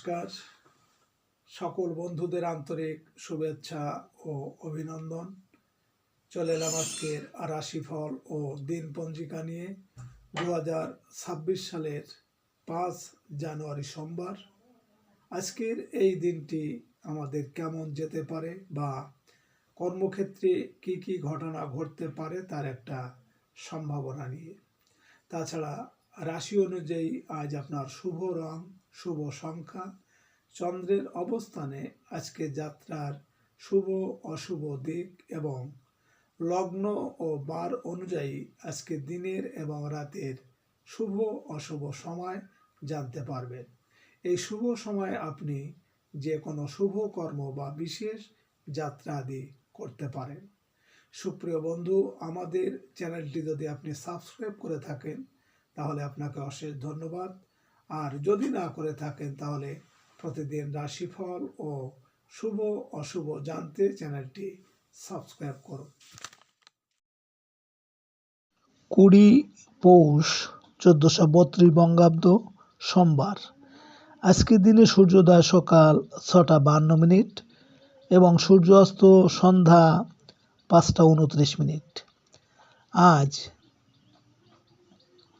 নমস্কার। সকল বন্ধুদের আন্তরিক শুভেচ্ছা ও অভিনন্দন। চলে এলাম আজকের রাশিফল ও দিন পঞ্জিকা নিয়ে। দু হাজার ছাব্বিশ সালের পাঁচ জানুয়ারি সোমবার। আজকের এই দিনটি আমাদের কেমন যেতে পারে বা কর্মক্ষেত্রে কি কি ঘটনা ঘটতে পারে তার একটা সম্ভাবনা নিয়ে। তাছাড়া রাশি অনুযায়ী আজ আপনার শুভ রং শুভ সংখ্যা চন্দ্রের অবস্থানে আজকে যাত্রার শুভ, অশুভ দিক এবং লগ্ন ও বার অনুযায়ী আজকে দিনের এবং রাতের শুভ, অশুভ সময় জানতে পারবেন। এই শুভ সময়ে আপনি যে কোনো শুভ কর্ম বা বিশেষ যাত্রা আদি করতে পারেন। সুপ্রিয় বন্ধু, আমাদের চ্যানেলটি যদি আপনি সাবস্ক্রাইব করে থাকেন, তাহলে আপনাকে অশেষ ধন্যবাদ। আর যদি না করে থাকেন, তাহলে প্রতিদিন রাশিফল ও শুভ অশুভ জানতে চ্যানেলটি সাবস্ক্রাইব করুন। কুড়ি পৌষ চোদ্দোশো বত্রিশ বঙ্গাব্দ সোমবার। আজকের দিনে সূর্যোদয় সকাল ছটা বান্ন মিনিট এবং সূর্যাস্ত সন্ধ্যা পাঁচটা উনত্রিশ মিনিট। আজ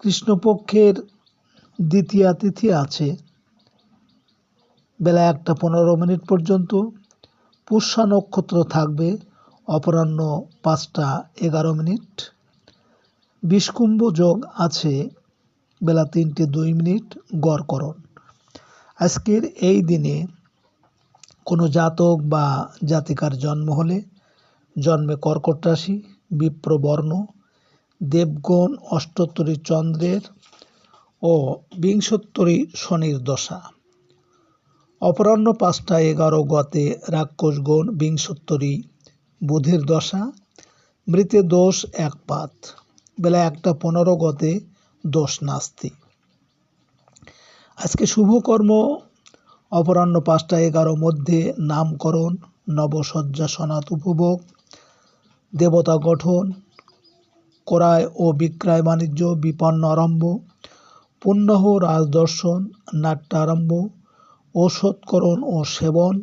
কৃষ্ণপক্ষের দ্বিতীয়া তিথি আছে। বেলা একটা পনেরো মিনিট পর্যন্ত পুষ্যা নক্ষত্র থাকবে, অপরাহ্ন পাঁচটা এগারো মিনিট। বিষকুম্ভ যোগ আছে, বেলা তিনটে দুই মিনিট গড়করণ আজকের এই দিনে কোনো জাতক বা জাতিকার জন্ম হলে জন্মে কর্কট রাশি, বিপ্রবর্ণ, দেবগণ, অষ্টোত্তরী চন্দ্রের ও বিংশোত্তরী শনির দশা। অপরাহ্ন পাঁচটা এগারো গতে রাক্ষসগণ বিংশোত্তরী বুধের দশা, মৃতে দোষ এক পাত, বেলা একটা পনেরো গতে দোষ নাস্তি। আজকে শুভকর্ম, অপরাহ্ন পাঁচটা এগারো মধ্যে নামকরণ, নবসজ্জা সনাত উপভোগ, দেবতা গঠন, ক্রয় ও বিক্রয় বাণিজ্য বিপন্ন আরম্ভ পুণ্যহ রাজদর্শন, নাট্যারম্ভ, ঔষধকরণ ও সেবন,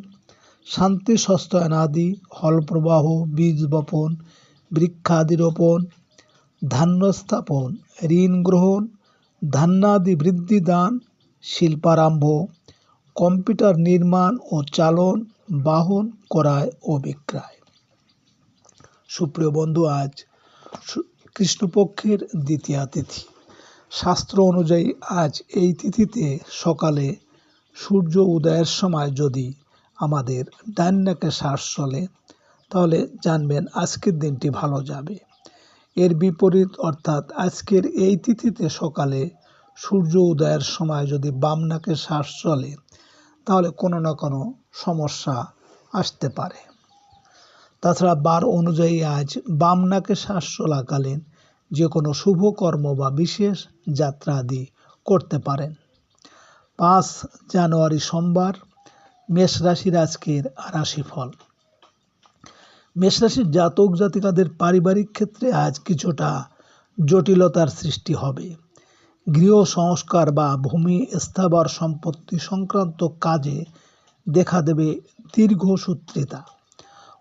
শান্তি সস্তায়নাদি হলপ্রবাহ, বীজ বপন বৃক্ষাদি রোপণ ধান্য স্থাপন, ঋণ গ্রহণ, ধান্যাদি বৃদ্ধি দান, শিল্পারম্ভ, কম্পিউটার নির্মাণ ও চালন, বাহন, ক্রয় ও বিক্রয়। সুপ্রিয় বন্ধু, আজ কৃষ্ণপক্ষের দ্বিতীয়া তিথি। শাস্ত্র অনুযায়ী আজ এই তিথিতে সকালে সূর্য উদয়ের সময় যদি আমাদের ডান নাকে শ্বাস চলে, তাহলে জানবেন আজকের দিনটি ভালো যাবে। এর বিপরীত অর্থাৎ আজকের এই তিথিতে সকালে সূর্য উদয়ের সময় যদি বাম নাকে শ্বাস চলে, তাহলে কোনো না কোনো সমস্যা আসতে পারে। তাছাড়া বার অনুযায়ী আজ বাম নাকে শ্বাস চলাকালীন যে কোনো শুভ কর্ম বা বিশেষ যাত্রা আদি করতে পারেন। পাঁচ জানুয়ারি সোমবার মেষ রাশির আজকের রাশিফল। মেষ রাশির জাতক জাতিকাদের পারিবারিক ক্ষেত্রে আজ কিছুটা জটিলতার সৃষ্টি হবে। গৃহ সংস্কার বা ভূমি স্থাবর সম্পত্তি সংক্রান্ত কাজে দেখা দেবে দীর্ঘসূত্রিতা।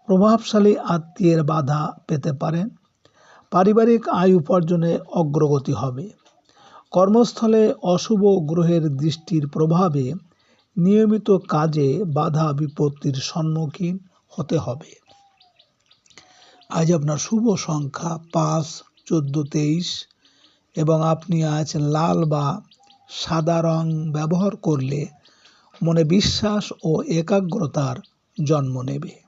প্রভাবশালী আত্মীয়ের বাধা পেতে পারেন। পারিবারিক আয় উপার্জনে অগ্রগতি হবে। কর্মস্থলে অশুভ গ্রহের দৃষ্টির প্রভাবে নিয়মিত কাজে বাধা বিপত্তির সম্মুখীন হতে হবে। আজ আপনার শুভ সংখ্যা পাঁচ, চোদ্দ, তেইশ এবং আপনি আজ লাল বা সাদা রং ব্যবহার করলে মনে বিশ্বাস ও একাগ্রতার জন্ম নেবে।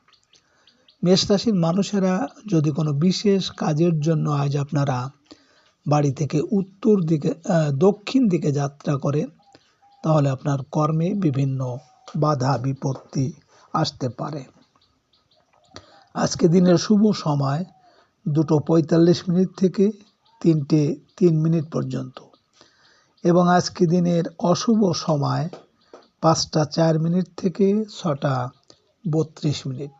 মেষ রাশির মানুষেরা যদি কোনো বিশেষ কাজের জন্য আজ আপনারা বাড়ি থেকে উত্তর দিকে দক্ষিণ দিকে যাত্রা করেন, তাহলে আপনার কর্মে বিভিন্ন বাধা, বিপত্তি আসতে পারে। আজকে দিনের শুভ সময় দুটো পঁয়তাল্লিশ মিনিট থেকে তিনটে তিন মিনিট পর্যন্ত। এবং আজকে দিনের অশুভ সময় পাঁচটা চার মিনিট থেকে ছটা বত্রিশ মিনিট।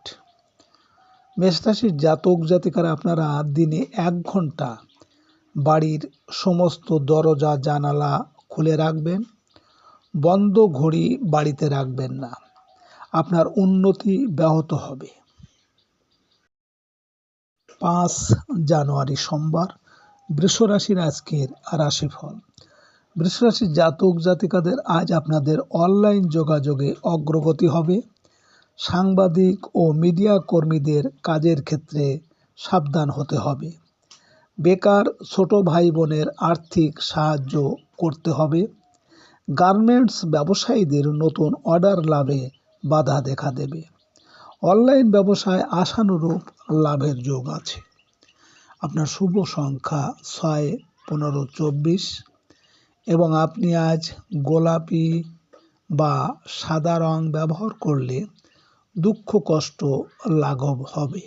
মেষরাশির জাতক জাতিকারা আপনারা দিনে এক ঘণ্টা বাড়ির সমস্ত দরজা, জানালা খুলে রাখবেন। বন্ধ ঘড়ি বাড়িতে রাখবেন না। আপনার উন্নতি ব্যাহত হবে। পাঁচ জানুয়ারি সোমবার বৃষরাশির আজকের রাশিফল। বৃষরাশির জাতক জাতিকাদের আজ আপনাদের অনলাইন যোগাযোগে অগ্রগতি হবে। সাংবাদিক ও মিডিয়া কর্মীদের কাজের ক্ষেত্রে সাবধান হতে হবে। বেকার ছোট ভাই বোনের আর্থিক সাহায্য করতে হবে। গার্মেন্টস ব্যবসায়ীদের নতুন অর্ডার লাভে বাধা দেখা দেবে। অনলাইন ব্যবসায় আশানুরূপ লাভের যোগ আছে। আপনার শুভ সংখ্যা ছয়, পনেরো, চব্বিশ এবং আপনি আজ গোলাপি বা সাদা রং ব্যবহার করলে দুঃখ, কষ্ট, লাঘব হবে।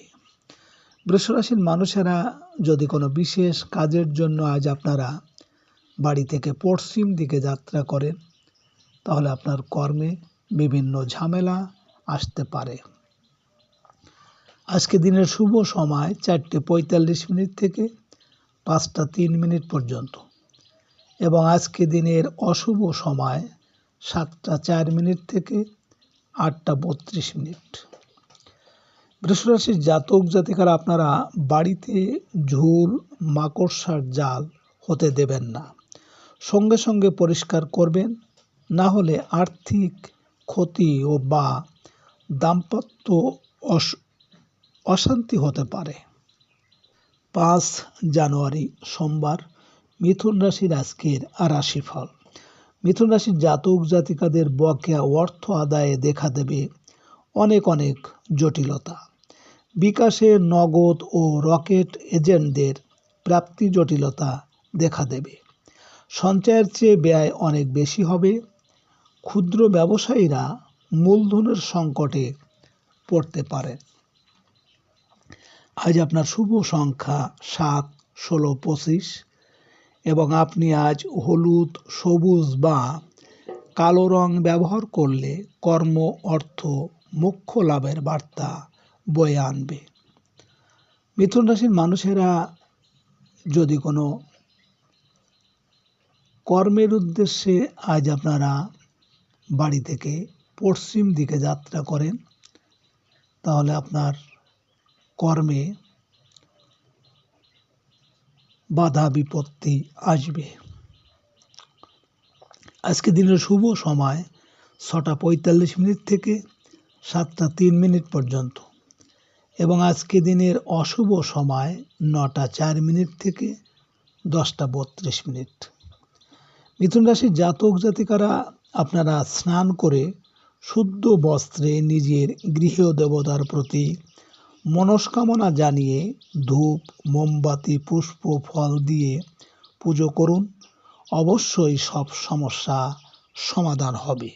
বৃষরাশির মানুষেরা যদি কোনো বিশেষ কাজের জন্য আজ আপনারা বাড়ি থেকে পশ্চিম দিকে যাত্রা করেন, তাহলে আপনার কর্মে বিভিন্ন ঝামেলা আসতে পারে। আজকে দিনের শুভ সময় চারটে পঁয়তাল্লিশ মিনিট থেকে পাঁচটা তিন মিনিট পর্যন্ত এবং আজকে দিনের অশুভ সময় সাতটা চার মিনিট থেকে আটটা বত্রিশ মিনিট। বৃষরাশির জাতক জাতিকারা আপনারা বাড়িতে ঝুল, মাকড়সার জাল হতে দেবেন না। সঙ্গে সঙ্গে পরিষ্কার করবেন, না হলে আর্থিক ক্ষতি ও বা দাম্পত্য অশান্তি হতে পারে। পাঁচ জানুয়ারি সোমবার, মিথুন রাশির আজকের রাশিফল। মিথুন রাশির জাতক জাতিকাদের বকেয়া অর্থ আদায়ে দেখা দেবে অনেক অনেক জটিলতা। বিকাশে নগদ ও রকেট এজেন্টদের প্রাপ্তি জটিলতা দেখা দেবে। সঞ্চয়ের চেয়ে ব্যয় অনেক বেশি হবে। ক্ষুদ্র ব্যবসায়ীরা মূলধনের সংকটে পড়তে পারেন। আজ আপনার শুভ সংখ্যা সাত, ষোলো, পঁচিশ। এবং আপনি আজ হলুদ, সবুজ বা কালো রং ব্যবহার করলে কর্ম, অর্থ মুখ্য লাভের বার্তা বয়ে আনবে। মিথুন রাশির মানুষেরা যদি কোনো কর্মের উদ্দেশ্যে আজ আপনারা বাড়ি থেকে পশ্চিম দিকে যাত্রা করেন, তাহলে আপনার কর্মে বাধা বিপত্তি আসবে। আজকে দিনের শুভ সময় ছটা পঁয়তাল্লিশ মিনিট থেকে সাতটা তিন মিনিট পর্যন্ত এবং আজকে দিনের অশুভ সময় নটা চার মিনিট থেকে দশটা বত্রিশ মিনিট। মিথুন রাশির জাতক জাতিকারা আপনারা স্নান করে শুদ্ধ বস্ত্রে নিজের গৃহ দেবতার প্রতি মনস্কামনা জানিয়ে ধূপ, মোমবাতি, পুষ্প, ফল দিয়ে পুজো করুন। অবশ্যই সব সমস্যা সমাধান হবে।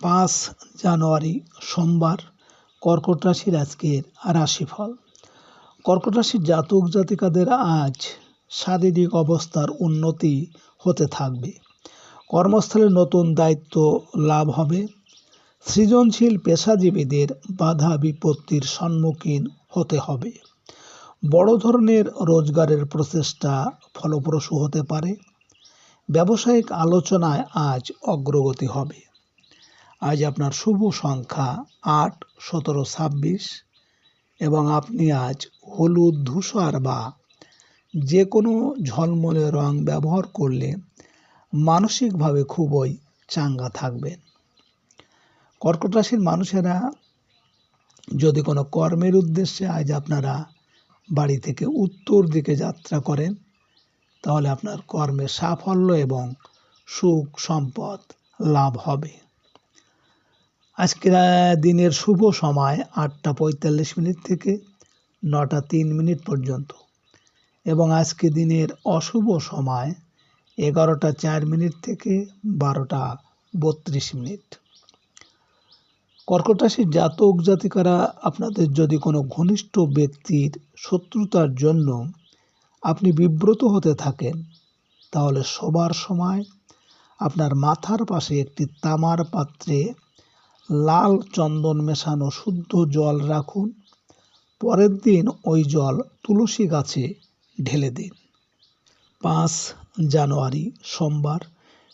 পাঁচ জানুয়ারি, সোমবার, কর্কট রাশির আজকের রাশিফল। কর্কট রাশির জাতক জাতিকাদের আজ শারীরিক অবস্থার উন্নতি হতে থাকবে। কর্মস্থলে নতুন দায়িত্ব লাভ হবে। সৃজনশীল পেশাজীবীদের বাধা বিপত্তির সম্মুখীন হতে হবে। বড় ধরনের রোজগারের প্রচেষ্টা ফলপ্রসূ হতে পারে। ব্যবসায়িক আলোচনায় আজ অগ্রগতি হবে। আজ আপনার শুভ সংখ্যা আট, সতেরো, ছাব্বিশ এবং আপনি আজ হলুদ, ধূসর বা যে কোনো ঝলমলে রং ব্যবহার করলে মানসিকভাবে খুবই চাঙ্গা থাকবেন। কর্কট রাশির মানুষেরা যদি কোনো কর্মের উদ্দেশ্যে আজ আপনারা বাড়ি থেকে উত্তর দিকে যাত্রা করেন, তাহলে আপনার কর্মে সাফল্য এবং সুখ, সম্পদ লাভ হবে। আজকের দিনের শুভ সময় আটটা পঁয়তাল্লিশ মিনিট থেকে নটা তিন মিনিট পর্যন্ত এবং আজকে দিনের অশুভ সময় এগারোটা চার মিনিট থেকে বারোটা বত্রিশ মিনিট। কর্কট রাশির জাতক জাতিকারা আপনাদের যদি কোনো ঘনিষ্ঠ ব্যক্তির শত্রুতার জন্য আপনি বিব্রত হতে থাকেন, তাহলে সবার সময় আপনার মাথার পাশে একটি তামার পাত্রে লাল চন্দন মেশানো শুদ্ধ জল রাখুন। পরের দিন ওই জল তুলসী গাছে ঢেলে দিন। পাঁচ জানুয়ারি সোমবার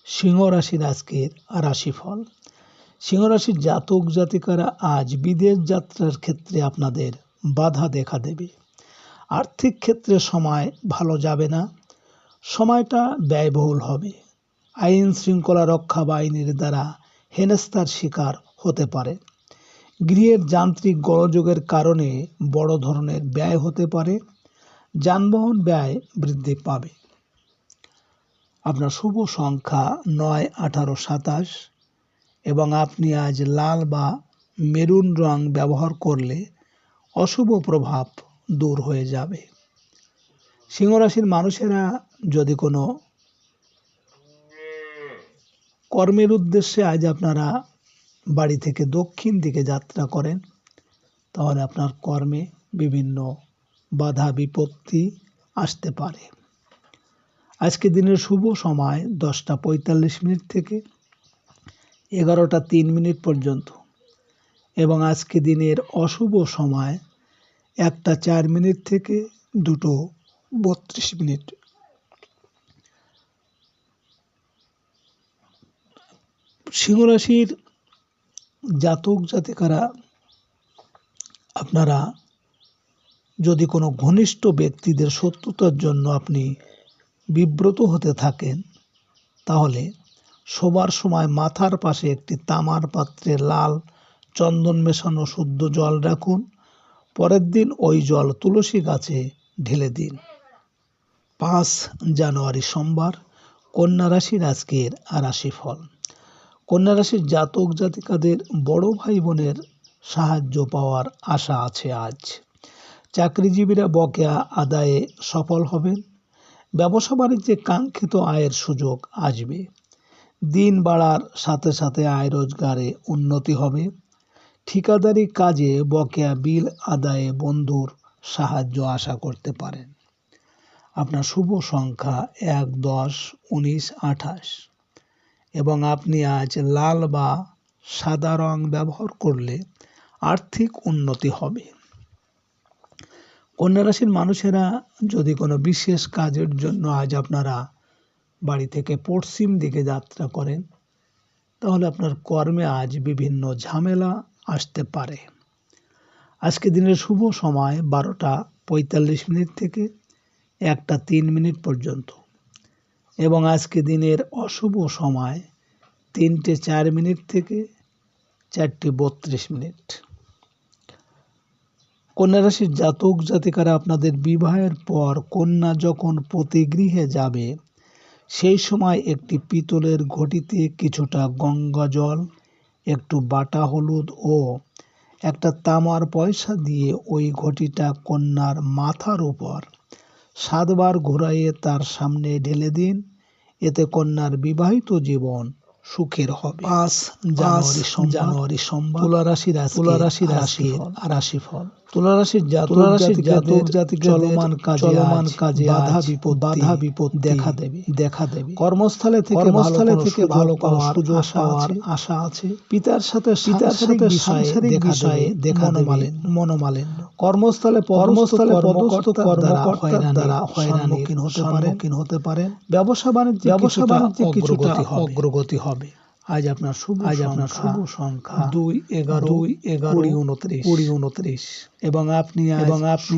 সিংহ রাশির আজকের রাশিফল। সিংহ রাশির জাতক জাতিকারা আজ বিদেশ যাত্রার ক্ষেত্রে আপনাদের বাধা দেখা দেবে। আর্থিক ক্ষেত্রে সময় ভালো যাবে না। সময়টা ব্যয়বহুল হবে। আইন শৃঙ্খলা রক্ষা বাহিনীর দ্বারা হেনস্থার শিকার হতে পারে। গৃহের যান্ত্রিক গোলযোগের কারণে বড় ধরনের ব্যয় হতে পারে। যানবাহন ব্যয় বৃদ্ধি পাবে। আপনার শুভ সংখ্যা নয় আঠারো সাতাশ। এবং আপনি আজ লাল বা মেরুন রং ব্যবহার করলে অশুভ প্রভাব দূর হয়ে যাবে। সিংহরাশির মানুষেরা যদি কোনো কর্মের উদ্দেশ্যে আজ আপনারা বাড়ি থেকে দক্ষিণ দিকে যাত্রা করেন, তাহলে আপনার কর্মে বিভিন্ন বাধা বিপত্তি আসতে পারে। আজকে দিনের শুভ সময় দশটা পঁয়তাল্লিশ মিনিট থেকে এগারোটা তিন মিনিট পর্যন্ত। এবং আজকে দিনের অশুভ সময় একটা চার মিনিট থেকে দুটো বত্রিশ মিনিট। সিংহরাশির জাতক জাতিকারা, আপনারা যদি কোনো ঘনিষ্ঠ ব্যক্তিদের শত্রুতার জন্য আপনি বিব্রত হতে থাকেন, তাহলে শোবার সময় মাথার পাশে একটি তামার পাত্রে লাল চন্দন মেশানো শুদ্ধ জল রাখুন। পরের দিন ওই জল তুলসী গাছে ঢেলে দিন। পাঁচ জানুয়ারি সোমবার, কন্যা রাশির আজকের রাশিফল। কন্যা রাশির জাতক জাতিকাদের বড় ভাই বোনের সাহায্য পাওয়ার আশা আছে আজ। চাকরিজীবীরা বকেয়া আদায়ে সফল হবেন। ব্যবসা বাণিজ্যে কাঙ্ক্ষিত আয়ের সুযোগ আসবে। দিন বাড়ার সাথে সাথে আয় রোজগারে উন্নতি হবে। ঠিকাদারি কাজে বকেয়া বিল আদায়ে বন্ধুর সাহায্য আশা করতে পারেন। আপনার শুভ সংখ্যা এক, দশ, উনিশ, আঠাশ। এবং আপনি আজ লাল বা সাদা রং ব্যবহার করলে আর্থিক উন্নতি হবে। কন্যা রাশির মানুষেরা যদি কোনো বিশেষ কাজের জন্য আজ আপনারা বাড়ি থেকে পশ্চিম দিকে যাত্রা করেন, তাহলে আপনার কর্মে আজ বিভিন্ন ঝামেলা আসতে পারে। আজকে দিনের শুভ সময় বারোটা পঁয়তাল্লিশ মিনিট থেকে একটা তিন মিনিট পর্যন্ত এবং আজকে দিনের অশুভ সময় তিনটে চার মিনিট থেকে চারটে বত্রিশ মিনিট। কন্যা রাশির জাতক জাতিকারা আপনাদের বিবাহের পর কন্যা যখন প্রতিগৃহে যাবে সেই সময় একটি পিতলের ঘটিতে কিছুটা গঙ্গা জল একটু বাটা হলুদ ও একটা তামার পয়সা দিয়ে ওই ঘটিটা কন্যার মাথার উপর সাতবার ঘোরাইয়ে তার সামনে ঢেলে দিন। এতে কন্যার বিবাহিত জীবন সুখের হবে। পাঁচ জানুয়ারি জানুয়ারি সোমবার তুলা রাশির তুলা রাশির রাশির রাশিফল। তুলা রাশির জাতক জাতিক চলমান কাজে চলমান কাজে বাধা বিপদ বাধা বিপদ দেখা দেবে দেখা দেবে। কর্মস্থলে থেকে কর্মস্থলে থেকে ভালো পাওয়ার সুযোগ পাওয়ার আশা আছে। পিতার সাথে পিতার সাথে সাংসারিক বিষয়ে দেখা মনোমালিন মনোমালিন্য। কর্মস্থলে কর্মস্থলে পদস্থ কর্মকর্তার দ্বারা হয়রানির সম্মুখীন হতে পারেন ব্যবসা বাণিজ্য ব্যবসা বাণিজ্যে কিছুটা অগ্রগতি হবে। আজ আপনার শুভ আজ আপনার শুভ সংখ্যা দুই এগারো দুই এগারো কুড়ি উনত্রিশ। কুড়ি উনত্রিশ। এবং আপনি এবং আপনি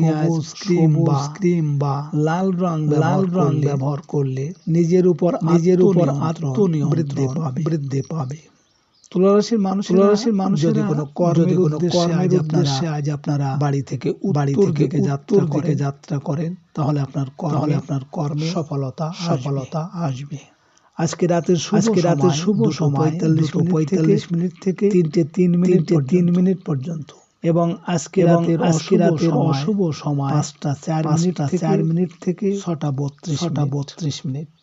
ক্রিম বা ক্রিম বা লাল রং লাল রং ব্যবহার করলে নিজের উপর নিজের উপর আত্মনিয়ন্ত্রণ বৃদ্ধি পাবে। বৃদ্ধি পাবে। তুলারাশির মানুষ তুলারাশির মানুষ যদি কোনো কর্মের উদ্দেশ্যে আজ উদ্দেশ্যে আজ আপনারা বাড়ি থেকে বাড়ি থেকে যাত্রা দিকে যাত্রা করেন তাহলে আপনার তাহলে আপনার কর্মে সফলতা সফলতা আসবে। আজকে রাতের আজকে রাতের শুভ সময় পঁয়তাল্লিশ পঁয়তাল্লিশ মিনিট থেকে তিনটে তিন মিনিট তিন মিনিট পর্যন্ত। এবং আজকে রাতের আজকে রাতের অশুভ সময় পাঁচটা চার মিনিট চার মিনিট থেকে ছটা বত্রিশ ছটা বত্রিশ মিনিট।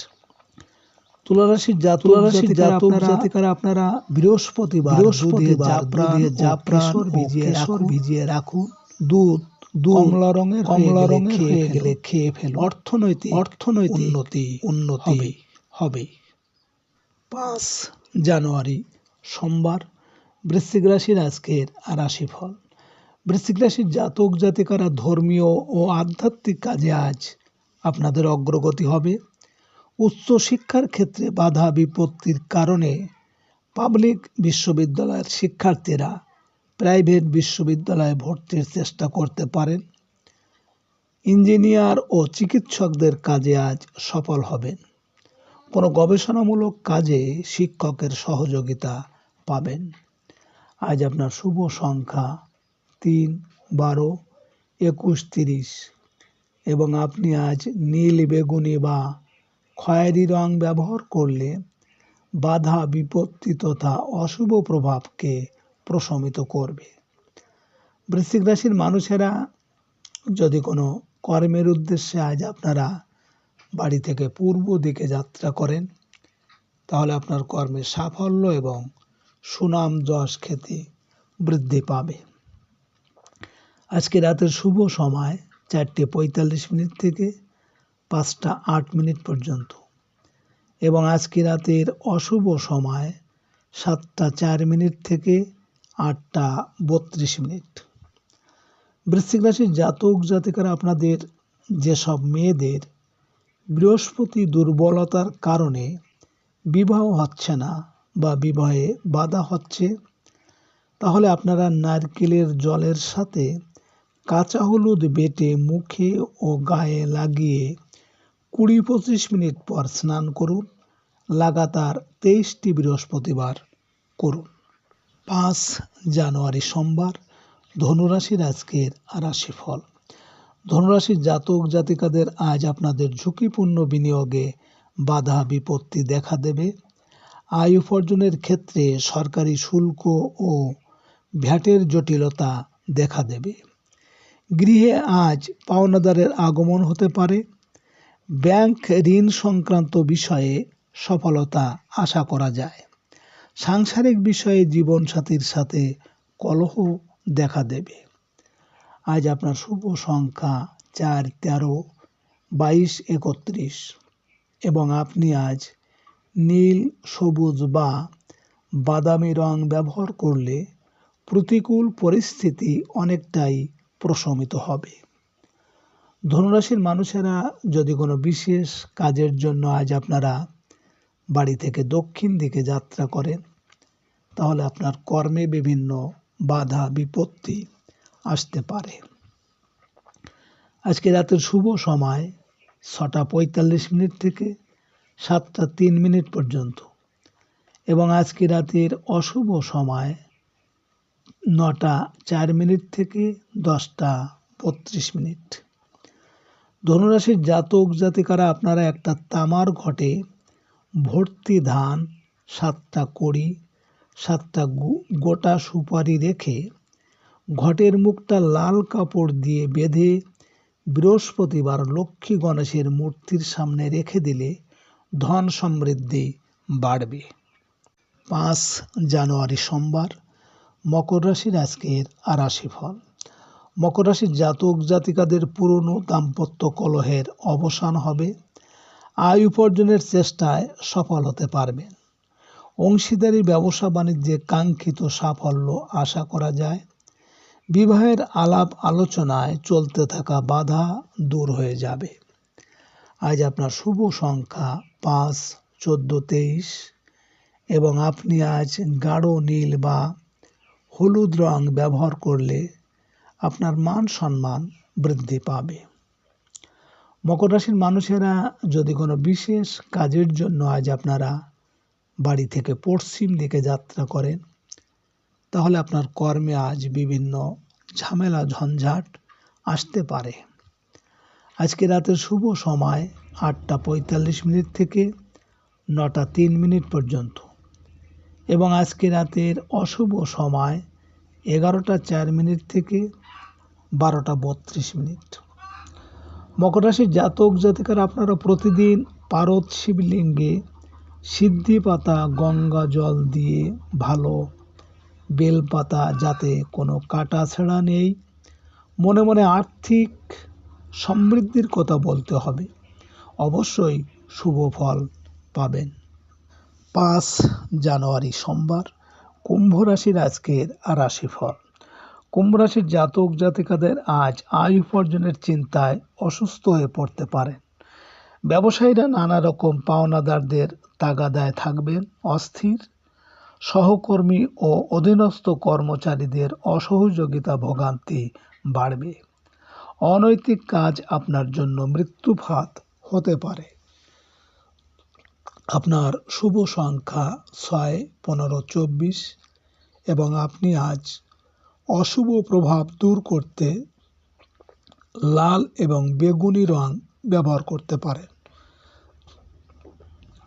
তুলারাশির জাত তুলারাশির জাতক জাতিকারা আপনারা বৃহস্পতিবার বৃহস্পতিবার জাফরান জাফরান ভিজিয়ে রাখুন। ভিজিয়ে রাখুন। দুধ কমলা রঙের কমলা রঙের হয়ে গেলে খেয়ে ফেলুন। অর্থনৈতিক অর্থনৈতিক উন্নতি উন্নতি হবে। পাঁচ জানুয়ারি সোমবার বৃশ্চিক রাশির আজকের রাশিফল। বৃশ্চিক রাশির জাতক, জাতিকারা ধর্মীয় ও আধ্যাত্মিক কাজে আজ আপনাদের অগ্রগতি হবে। উচ্চশিক্ষার ক্ষেত্রে বাধা বিপত্তির কারণে পাবলিক বিশ্ববিদ্যালয়ের শিক্ষার্থীরা প্রাইভেট বিশ্ববিদ্যালয়ে ভর্তির চেষ্টা করতে পারেন। ইঞ্জিনিয়ার ও চিকিৎসকদের কাজে আজ সফল হবেন। গবেষণামূলক কাজে শিক্ষকের সহযোগিতা পাবেন। আজ আপনার শুভ সংখ্যা তিন, বারো, একুশ, তিরিশ। এবং আপনি আজ নীল, বেগুনি বা খয়েরি রং ব্যবহার করলে বাধা বিপত্তি তথা অশুভ প্রভাবকে প্রশমিত করবে। বৃশ্চিক রাশির মানুষেরা যদি কোনো কর্মের উদ্দেশ্যে আজ আপনারা বাড়ি থেকে পূর্ব দিকে যাত্রা করেন, তাহলে আপনার কর্মে সাফল্য এবং সুনাম যশ খ্যাতি বৃদ্ধি পাবে। আজকে রাতের শুভ সময় চারটে পঁয়তাল্লিশ মিনিট থেকে পাঁচটা আট মিনিট পর্যন্ত। এবং আজকে রাতের অশুভ সময় সাতটা চার মিনিট থেকে আটটা বত্রিশ মিনিট। বৃশ্চিক রাশির জাতক জাতিকারা আপনাদের যেসব মেয়েদের বৃহস্পতি দুর্বলতার কারণে বিবাহ হচ্ছে না বা বিবাহে বাধা হচ্ছে, তাহলে আপনারা নারকেলের জলের সাথে কাঁচা হলুদ বেটে মুখে ও গায়ে লাগিয়ে কুড়ি পঁচিশ মিনিট পর স্নান করুন। লাগাতার তেইশটি বৃহস্পতিবার করুন। পাঁচ জানুয়ারি সোমবার, ধনুরাশির আজকের রাশিফল। ধনুরাশির জাতক জাতিকাদের আজ আপনাদের ঝুঁকিপূর্ণ বিনিয়োগে বাধা বিপত্তি দেখা দেবে। আয় উপার্জনের ক্ষেত্রে সরকারি শুল্ক ও ভ্যাটের জটিলতা দেখা দেবে। গৃহে আজ পাওনাদারের আগমন হতে পারে। ব্যাংক ঋণ সংক্রান্ত বিষয়ে সফলতা আশা করা যায়। সাংসারিক বিষয়ে জীবনসাথীর সাথে কলহ দেখা দেবে। আজ আপনার শুভ সংখ্যা চার, তেরো, বাইশ, একত্রিশ। এবং আপনি আজ নীল, সবুজ বা বাদামি রং ব্যবহার করলে প্রতিকূল পরিস্থিতি অনেকটাই প্রশমিত হবে। ধনুরাশির মানুষেরা যদি কোনো বিশেষ কাজের জন্য আজ আপনারা বাড়ি থেকে দক্ষিণ দিকে যাত্রা করেন, তাহলে আপনার কর্মে বিভিন্ন বাধা, বিপত্তি আসতে পারে। আজকে রাতের শুভ সময় ছটা পঁয়তাল্লিশ মিনিট থেকে সাতটা তিন মিনিট পর্যন্ত এবং আজকে রাতের অশুভ সময় নটা চার মিনিট থেকে দশটা বত্রিশ মিনিট। ধনুরাশির জাতক জাতিকারা, আপনারা একটা তামার ঘটে ভর্তি ধান সাতটা কড়ি, সাতটা গোটা সুপারি রেখে ঘটের মুখটা লাল কাপড় দিয়ে বেঁধে বৃহস্পতিবার লক্ষ্মী গণেশের মূর্তির সামনে রেখে দিলে ধন সমৃদ্ধি বাড়বে। পাঁচ জানুয়ারি সোমবার মকর রাশির আজকের রাশিফল। মকর রাশির জাতক জাতিকাদের পুরনো দাম্পত্য কলহের অবসান হবে। আয় উপার্জনের চেষ্টায় সফল হতে পারবেন। অংশীদারি ব্যবসা বাণিজ্যে কাঙ্ক্ষিত সাফল্য আশা করা যায়। বিবাহের আলাপ আলোচনায় চলতে থাকা বাধা দূর হয়ে যাবে। আজ আপনার শুভ সংখ্যা পাঁচ, চোদ্দ, তেইশ এবং আপনি আজ গাঢ় নীল বা হলুদ রং ব্যবহার করলে আপনার মান সম্মান বৃদ্ধি পাবে। মকর রাশির মানুষেরা যদি কোনো বিশেষ কাজের জন্য আজ আপনারা বাড়ি থেকে পশ্চিম দিকে যাত্রা করেন তাহলে আপনার কর্মে আজ বিভিন্ন ঝামেলা, ঝঞ্ঝাট আসতে পারে। আজকে রাতের শুভ সময় আটটা পঁয়তাল্লিশ মিনিট থেকে নটা তিন মিনিট পর্যন্ত। এবং আজকে রাতের অশুভ সময় এগারোটা চার মিনিট থেকে বারোটা বত্রিশ মিনিট। মকর রাশির জাতক জাতিকার আপনারা প্রতিদিন পারদ শিবলিঙ্গে সিদ্ধি পাতা গঙ্গা জল দিয়ে ভালো বেলপাতা যাতে কোনো কাটা ছেঁড়া নেই। মনে মনে আর্থিক সমৃদ্ধির কথা বলতে হবে। অবশ্যই শুভ ফল পাবেন। পাঁচ জানুয়ারি সোমবার, কুম্ভ রাশির আজকের রাশিফল। কুম্ভ রাশির জাতক জাতিকাদের আজ আয় উপার্জনের চিন্তায় অসুস্থ হয়ে পড়তে পারেন। ব্যবসায়ীরা নানা রকম পাওনাদারদের তাগাদায় থাকবেন, অস্থির সহকর্মী ও অধীনস্থ কর্মচারীদের অসহযোগিতা ভোগান্তি বাড়বে। অনৈতিক কাজ আপনার জন্য মৃত্যুফাত হতে পারে। আপনার শুভ সংখ্যা ছয়, পনেরো, চব্বিশ এবং আপনি আজ অশুভ প্রভাব দূর করতে লাল এবং বেগুনি রং ব্যবহার করতে পারেন।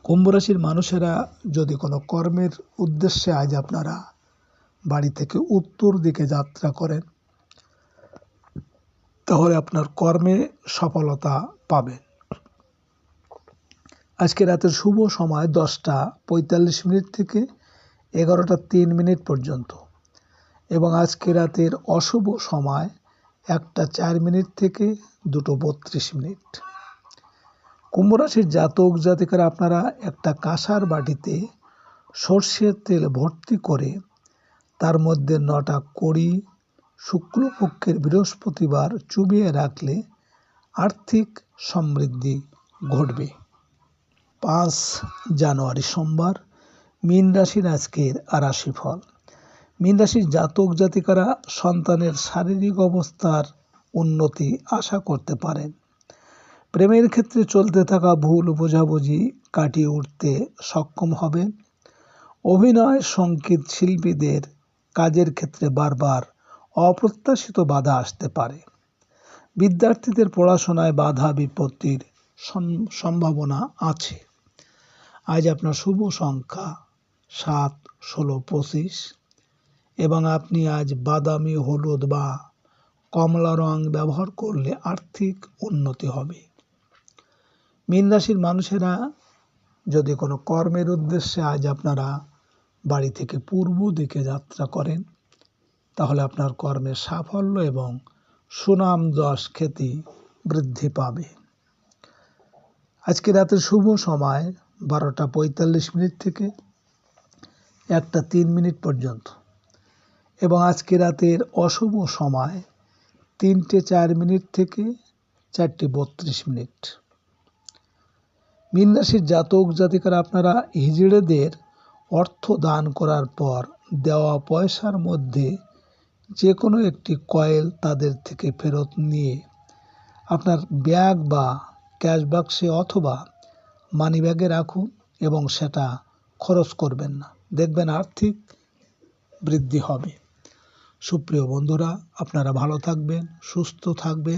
কুম্ভ রাশির মানুষেরা যদি কোনো কর্মের উদ্দেশ্যে আজ আপনারা বাড়ি থেকে উত্তর দিকে যাত্রা করেন, তাহলে আপনার কর্মে সফলতা পাবেন। আজকে রাতের শুভ সময় দশটা পঁয়তাল্লিশ মিনিট থেকে এগারোটা তিন মিনিট পর্যন্ত এবং আজকে রাতের অশুভ সময় একটা চার মিনিট থেকে দুটো বত্রিশ মিনিট। কুম্ভ জাতক জাতিকারা আপনারা একটা কাঁসার বাটিতে সর্ষের তেল ভর্তি করে তার মধ্যে নটা কড়ি, শুক্লপক্ষের বৃহস্পতিবার চুবিয়ে রাখলে আর্থিক সমৃদ্ধি ঘটবে। পাঁচ জানুয়ারি সোমবার, মীন রাশির আজকের রাশিফল। মীন রাশির জাতক জাতিকারা সন্তানের শারীরিক অবস্থার উন্নতি আশা করতে পারেন। প্রেমের ক্ষেত্রে চলতে থাকা ভুল বোঝাবুঝি কাটিয়ে উঠতে সক্ষম হবেন অভিনয় সংগীত শিল্পীদের কাজের ক্ষেত্রে বারবার অপ্রত্যাশিত বাধা আসতে পারে। বিদ্যার্থীদের পড়াশোনায় বাধা বিপত্তির সম্ভাবনা আছে। আজ আপনার শুভ সংখ্যা সাত, ষোলো, পঁচিশ এবং আপনি আজ বাদামি, হলুদ বা কমলা রং ব্যবহার করলে আর্থিক উন্নতি হবে। মীন রাশির মানুষেরা যদি কোনো কর্মের উদ্দেশ্যে আজ আপনারা বাড়ি থেকে পূর্ব দিকে যাত্রা করেন, তাহলে আপনার কর্মের সাফল্য এবং সুনাম যশ খ্যাতি বৃদ্ধি পাবে। আজকে রাতের শুভ সময় বারোটা পঁয়তাল্লিশ মিনিট থেকে একটা তিন মিনিট পর্যন্ত। এবং আজকে রাতের অশুভ সময় তিনটে চার মিনিট থেকে চারটে বত্রিশ মিনিট। মীন জাতক জাতিকারা আপনারা হিজড়েদের অর্থ দান করার পর দেওয়া পয়সার মধ্যে যে কোনো একটি কয়েল তাদের থেকে ফেরত নিয়ে আপনার ব্যাগ বা ক্যাশ বাক্সে অথবা মানি ব্যাগে রাখুন এবং সেটা খরচ করবেন না। দেখবেন আর্থিক বৃদ্ধি হবে। সুপ্রিয় বন্ধুরা, আপনারা ভালো থাকবেন, সুস্থ থাকবেন।